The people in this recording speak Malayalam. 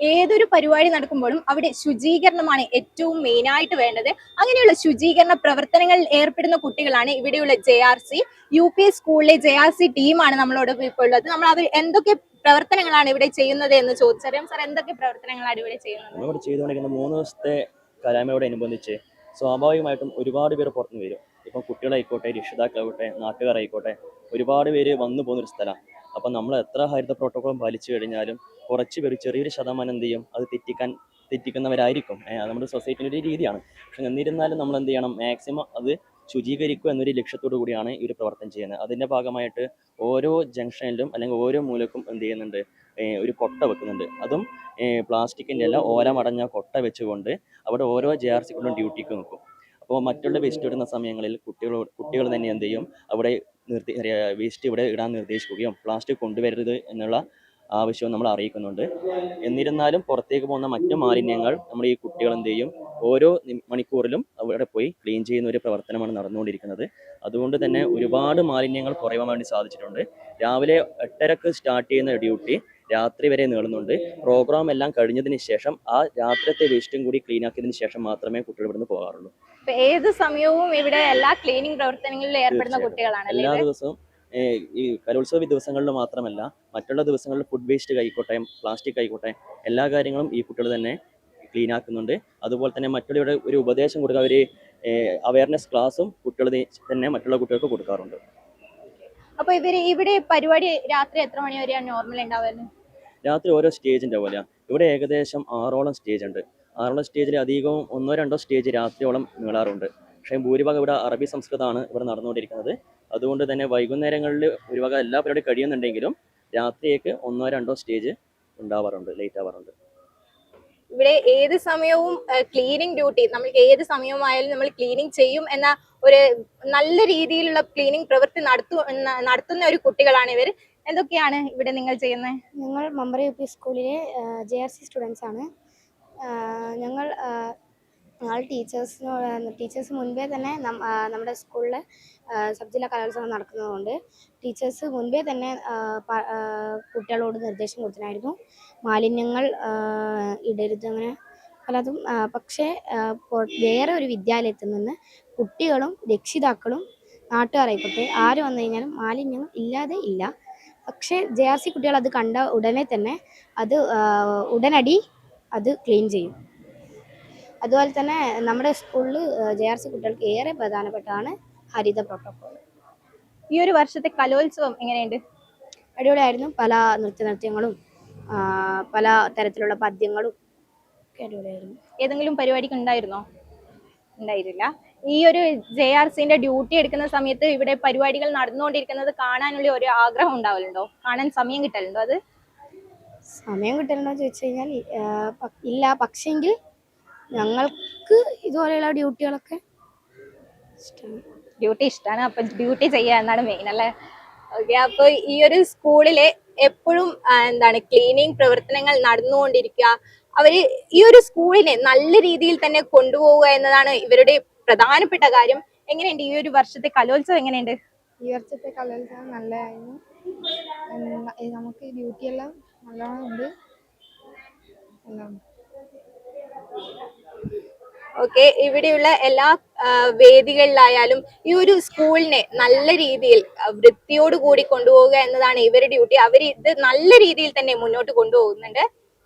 ഏതൊരു പരിപാടി നടക്കുമ്പോഴും അവിടെ ശുചീകരണമാണ് ഏറ്റവും മെയിനായിട്ട് വേണ്ടത്. അങ്ങനെയുള്ള ശുചീകരണ പ്രവർത്തനങ്ങളിൽ ഏർപ്പെടുന്ന കുട്ടികളാണ് ഇവിടെയുള്ള J R C U P സ്കൂളിലെ ജെ ആർ സി ടീമാണ് നമ്മളോട് ഇപ്പോൾ ഉള്ളത് നമ്മൾ അവർ എന്തൊക്കെ പ്രവർത്തനങ്ങളാണ് ഇവിടെ ചെയ്യുന്നത് എന്ന് ചോദിച്ചറിയാം സാർ എന്തൊക്കെ പ്രവർത്തനങ്ങളാണ് ഇവിടെ ചെയ്യുന്നത്? ചെയ്തുകൊണ്ടിരിക്കുന്ന മൂന്ന് ദിവസത്തെ കലാമയോടനുബന്ധിച്ച് സ്വാഭാവികമായിട്ടും ഒരുപാട് പേര് പുറത്തുനിന്ന് വരും. ഇപ്പം കുട്ടികളായിക്കോട്ടെ രക്ഷിതാക്കളായിക്കോട്ടെ നാട്ടുകാരായിക്കോട്ടെ ഒരുപാട് പേര് വന്നു പോകുന്ന ഒരു സ്ഥലമാണ്. അപ്പം നമ്മൾ എത്ര ഹരിത പ്രോട്ടോകോൾ പാലിച്ചു കഴിഞ്ഞാലും കുറച്ച് പേര് ചെറിയൊരു ശതമാനം എന്ത് ചെയ്യും? അത് തെറ്റിക്കാൻ തെറ്റിക്കുന്നവരായിരിക്കും. നമ്മുടെ സൊസൈറ്റിന്റെ ഒരു രീതിയാണ്. പക്ഷെ എന്നിരുന്നാലും നമ്മൾ എന്ത് ചെയ്യണം? മാക്സിമം അത് ശുചീകരിക്കുക എന്നൊരു ലക്ഷ്യത്തോടു കൂടിയാണ് ഈ ഒരു പ്രവർത്തനം ചെയ്യുന്നത്. അതിന്റെ ഭാഗമായിട്ട് ഓരോ ജംഗ്ഷനിലും അല്ലെങ്കിൽ ഓരോ മൂലക്കും എന്ത് ചെയ്യുന്നുണ്ട്? ഒരു കൊട്ട വെക്കുന്നുണ്ട്. അതും പ്ലാസ്റ്റിക്കിന്റെ എല്ലാം ഓരമടഞ്ഞ കൊട്ട വെച്ചുകൊണ്ട് അവിടെ ഓരോ ജെ ആർ സിക്കുള്ളും ഡ്യൂട്ടിക്ക് നിൽക്കും. അപ്പോൾ മറ്റുള്ള വേസ്റ്റ് ഇടുന്ന സമയങ്ങളിൽ കുട്ടികൾ കുട്ടികൾ തന്നെ എന്ത് ചെയ്യും? അവിടെ നിർത്തി വേസ്റ്റ് ഇവിടെ ഇടാൻ നിർദ്ദേശിക്കുകയും പ്ലാസ്റ്റിക് കൊണ്ടുവരരുത് എന്നുള്ള ആവശ്യവും നമ്മൾ അറിയിക്കുന്നുണ്ട്. എന്നിരുന്നാലും പുറത്തേക്ക് പോകുന്ന മറ്റു മാലിന്യങ്ങൾ നമ്മൾ ഈ കുട്ടികൾ എന്ത് ചെയ്യും? ഓരോ മണിക്കൂറിലും അവിടെ പോയി ക്ലീൻ ചെയ്യുന്ന ഒരു പ്രവർത്തനമാണ് നടന്നുകൊണ്ടിരിക്കുന്നത്. അതുകൊണ്ട് തന്നെ ഒരുപാട് മാലിന്യങ്ങൾ കുറയാൻ വേണ്ടി സാധിച്ചിട്ടുണ്ട്. രാവിലെ എട്ടരക്ക് സ്റ്റാർട്ട് ചെയ്യുന്ന ഡ്യൂട്ടി രാത്രി വരെ നീളുന്നുണ്ട്. പ്രോഗ്രാം എല്ലാം കഴിഞ്ഞതിന് ശേഷം ആ രാത്രിത്തെ വേസ്റ്റും കൂടി ക്ലീൻ ആക്കിയതിന് ശേഷം മാത്രമേ കുട്ടികൾ ഇവിടുന്ന് പോകാറുള്ളൂ. ഏത് സമയവും ഇവിടെ എല്ലാ ക്ലീനിങ് പ്രവർത്തനങ്ങളിലും ഏർപ്പെടുന്ന കുട്ടികളാണ് എല്ലാ ദിവസവും ഈ കലോത്സവ ദിവസങ്ങളിൽ മാത്രമല്ല മറ്റുള്ള ദിവസങ്ങളിൽ ഫുഡ് വേസ്റ്റ് ആയിക്കോട്ടെ പ്ലാസ്റ്റിക് ആയിക്കോട്ടെ എല്ലാ കാര്യങ്ങളും ഈ കുട്ടികൾ തന്നെ ക്ലീൻ ആക്കുന്നുണ്ട്. അതുപോലെ തന്നെ മറ്റുള്ളവരുടെ ഒരു ഉപദേശം കൊടുക്കുക ഒരു അവയർനെസ് ക്ലാസ്സും കുട്ടികൾ തന്നെ മറ്റുള്ള കുട്ടികൾക്ക് കൊടുക്കാറുണ്ട്. അപ്പോൾ ഇവർ ഇവിടെ പരിപാടി രാത്രി എത്ര മണി വരെയാണ് നോർമൽ ഉണ്ടാവുന്നത് രാത്രി ഓരോ സ്റ്റേജിന്റെ പോലെയാണ് ഇവിടെ ഏകദേശം ആറോളം സ്റ്റേജ് ഉണ്ട് ആറോളം സ്റ്റേജിൽ അധികവും ഒന്നോ രണ്ടോ സ്റ്റേജ് രാത്രിയോളം നീളാറുണ്ട്. പക്ഷേ ഭൂരിഭാഗം ഇവിടെ അറബി സംസ്കൃതമാണ് ഇവിടെ നടന്നുകൊണ്ടിരിക്കുന്നത്. അതുകൊണ്ട് തന്നെ വൈകുന്നേരങ്ങളിൽ ഭൂരിഭാഗം എല്ലാ പരിപാടി കഴിയുന്നുണ്ടെങ്കിലും രാത്രിയേക്ക് ഒന്നോ രണ്ടോ സ്റ്റേജ് ഉണ്ടാവാറുണ്ട് ലേറ്റ് ആവാറുണ്ട്. ഇവിടെ ഏത് സമയവും ക്ലീനിങ് ഡ്യൂട്ടി നമ്മൾക്ക് ഏത് സമയമായാലും നമ്മൾ ക്ലീനിങ് ചെയ്യും എന്ന ഒരു നല്ല രീതിയിലുള്ള ക്ലീനിങ് പ്രവൃത്തി നടത്തു നടത്തുന്ന ഒരു കുട്ടികളാണ് ഇവർ എന്തൊക്കെയാണ് ഇവിടെ നിങ്ങൾ ചെയ്യുന്നത്? ഞങ്ങൾ മമ്പറ യു പി സ്കൂളിലെ ജെ ആർ സി സ്റ്റുഡൻസ് ആണ്. ഞങ്ങൾ ഞങ്ങൾ ടീച്ചേഴ്സിനോട് ടീച്ചേഴ്സ് മുൻപേ തന്നെ നമ്മുടെ സ്കൂളിൽ സബ് ജില്ലാ കലോത്സവം നടക്കുന്നതുകൊണ്ട് ടീച്ചേഴ്സ് മുൻപേ തന്നെ കുട്ടികളോട് നിർദ്ദേശം കൊടുത്തിട്ടുണ്ടായിരുന്നു. മാലിന്യങ്ങൾ ഇടരുത് അങ്ങനെ പലതും പക്ഷേ വേറെ ഒരു വിദ്യാലയത്തിൽ നിന്ന് കുട്ടികളും രക്ഷിതാക്കളും നാട്ടുകാരായിക്കോട്ടെ ആര് വന്നു കഴിഞ്ഞാലും മാലിന്യങ്ങൾ ഇല്ലാതെ ഇല്ല. പക്ഷേ ജെ ആർ സി കുട്ടികൾ അത് കണ്ട ഉടനെ തന്നെ അത് ഉടനടി അത് ക്ലീൻ ചെയ്യും. അതുപോലെ തന്നെ നമ്മുടെ സ്കൂളിൽ ജെ ആർ സി കുട്ടികൾക്ക് ഏറെ പ്രധാനപ്പെട്ടതാണ് ഹരിത പ്രോട്ടോക്കോൾ ഈ ഒരു വർഷത്തെ കലോത്സവം എങ്ങനെയുണ്ട്? അടിപൊളിയായിരുന്നു. പല നൃത്തനൃത്യങ്ങളും പല തരത്തിലുള്ള പദ്യങ്ങളും ഒക്കെ അടിപൊളിയായിരുന്നു. ഏതെങ്കിലും പരിപാടിക്ക് ഉണ്ടായിരുന്നോ? ഉണ്ടായിരുന്നില്ല. ഈ ഒരു ജെ ആർ സിന്റെ ഡ്യൂട്ടി എടുക്കുന്ന സമയത്ത് ഇവിടെ പരിപാടികൾ നടന്നുകൊണ്ടിരിക്കുന്നത് കാണാനുള്ള ഒരു ആഗ്രഹം ഉണ്ടാവലുണ്ടോ? കാണാൻ സമയം കിട്ടലുണ്ടോ അത്? സമയം കിട്ടലുണ്ടോ ചോദിച്ചു കഴിഞ്ഞാൽ ഇല്ല. പക്ഷെങ്കിൽ ഞങ്ങൾക്ക് ഇതുപോലെയുള്ള ഡ്യൂട്ടികളൊക്കെ ഇഷ്ടമാണ് ഡ്യൂട്ടി ഇഷ്ടമാണ് അപ്പൊ ഡ്യൂട്ടി ചെയ്യുക എന്നാണ് മെയിൻ അല്ലേ? ഓക്കെ അപ്പൊ ഈ ഒരു സ്കൂളിലെ എപ്പോഴും എന്താണ് ക്ലീനിങ് പ്രവർത്തനങ്ങൾ നടന്നുകൊണ്ടിരിക്കുക. അവർ ഈ ഒരു സ്കൂളിനെ നല്ല രീതിയിൽ തന്നെ കൊണ്ടുപോവുക എന്നതാണ് ഇവരുടെ പ്രധാനപ്പെട്ട കാര്യം. എങ്ങനെയുണ്ട്? ഈ ഒരു വർഷത്തെ കലോത്സവം എങ്ങനെയുണ്ട്? ഈ വർഷത്തെ കലോത്സവം നല്ലതായിരുന്നു. നമുക്ക് ഡ്യൂട്ടി എല്ലാം നല്ലോണം ഉണ്ട്. എല്ലാം ഉണ്ട്. ഓക്കെ ഇവിടെയുള്ള എല്ലാ വേദികളിലായാലും ഈ ഒരു സ്കൂളിനെ നല്ല രീതിയിൽ വൃത്തിയോടുകൂടി വൃത്തിയോട് കൂടി കൊണ്ടുപോവുക എന്നതാണ് ഇവരുടെ ഡ്യൂട്ടി. അവർ ഇത് നല്ല രീതിയിൽ തന്നെ മുന്നോട്ട് കൊണ്ടുപോകുന്നുണ്ട്.